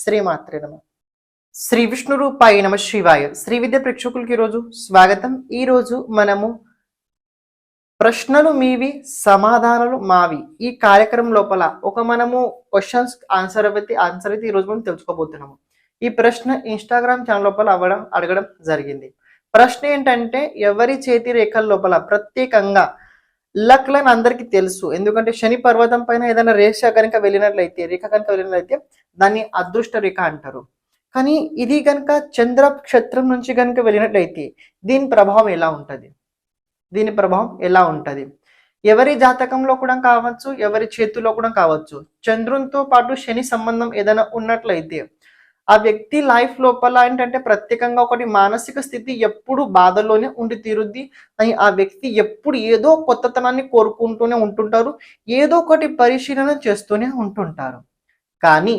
శ్రీమాత్రే నమ. శ్రీ విష్ణు రూపాయ నమ శివాయ. శ్రీ విద్య ప్రేక్షకులకి ఈరోజు స్వాగతం. ఈ రోజు మనము ప్రశ్నలు మీవి సమాధానాలు మావి. ఈ కార్యక్రమం లోపల ఒక మనము క్వశ్చన్స్ ఆన్సర్ అయితే ఆన్సర్ అయితే ఈ రోజు మనం తెలుసుకోబోతున్నాము. ఈ ప్రశ్న ఇన్స్టాగ్రామ్ ఛానల్ లోపల అవ్వడం అడగడం జరిగింది. ప్రశ్న ఏంటంటే ఎవరి చేతి రేఖల లోపల ప్రత్యేకంగా లక్ లైన్ అందరికీ తెలుసు. ఎందుకంటే శని పర్వతం పైన ఏదైనా రేఖ కనుక వెళ్ళినట్లయితే రేఖ కనుక వెళ్ళినట్లయితే దాన్ని అదృష్ట రేఖ అంటారు. కానీ ఇది కనుక చంద్ర క్షేత్రం నుంచి కనుక వెళ్ళినట్లయితే దీని ప్రభావం ఎలా ఉంటుంది? దీని ప్రభావం ఎలా ఉంటుంది? ఎవరి జాతకంలో కూడా కావచ్చు ఎవరి చేతిలో కూడా కావచ్చు చంద్రునితో పాటు శని సంబంధం ఏదైనా ఉన్నట్లయితే ఆ వ్యక్తి లైఫ్ లోపల ఏంటంటే ప్రత్యేకంగా ఒకటి మానసిక స్థితి ఎప్పుడు బాధలోనే ఉండి తీరుద్ది. అని ఆ వ్యక్తి ఎప్పుడు ఏదో కొత్తతనాన్ని కోరుకుంటూనే ఉంటుంటారు. ఏదో ఒకటి పరిశీలన చేస్తూనే ఉంటుంటారు. కానీ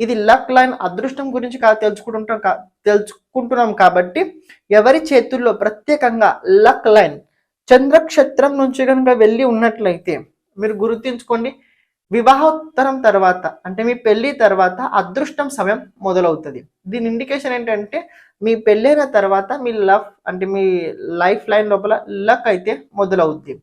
ఇది లక్ లైన్ అదృష్టం గురించి కా తెలుసుకుంటుంటాం కా తెలుసుకుంటున్నాం కాబట్టి ఎవరి చేతుల్లో ప్రత్యేకంగా లక్ లైన్ చంద్రక్షేత్రం నుంచి కనుక వెళ్ళి ఉన్నట్లయితే మీరు గుర్తుంచుకోండి. వివాహోత్తరం తర్వాత అంటే మీ పెళ్ళి తర్వాత అదృష్టం సమయం మొదలవుతుంది. దీని ఇండికేషన్ ఏంటంటే మీ పెళ్ళైన తర్వాత మీ లవ్ అంటే మీ లైఫ్ లైన్ లోపల లక్ అయితే మొదలవుద్ది.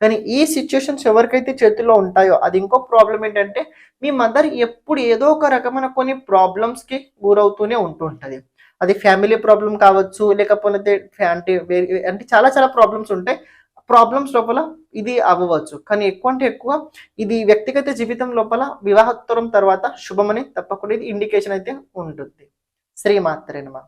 కానీ ఈ సిచ్యుయేషన్స్ ఎవరికైతే చేతుల్లో ఉంటాయో అది ఇంకో ప్రాబ్లం ఏంటంటే మీ మదర్ ఎప్పుడు ఏదో ఒక రకమైన కొన్ని ప్రాబ్లమ్స్కి గురవుతూనే ఉంటుంటుంది అది ఫ్యామిలీ ప్రాబ్లం కావచ్చు లేకపోతే అంటే వేరే అంటే చాలా చాలా ప్రాబ్లమ్స్ ఉంటాయి. ప్రాబ్లమ్స్ లోపల ఇది అవ్వవచ్చు. కానీ ఎక్కువ అంటే ఎక్కువ ఇది వ్యక్తిగత జీవితం లోపల వివాహోత్తరం తర్వాత శుభమని తప్పకుండా ఇది ఇండికేషన్ అయితే ఉంటుంది. శ్రీమాత్రేనమా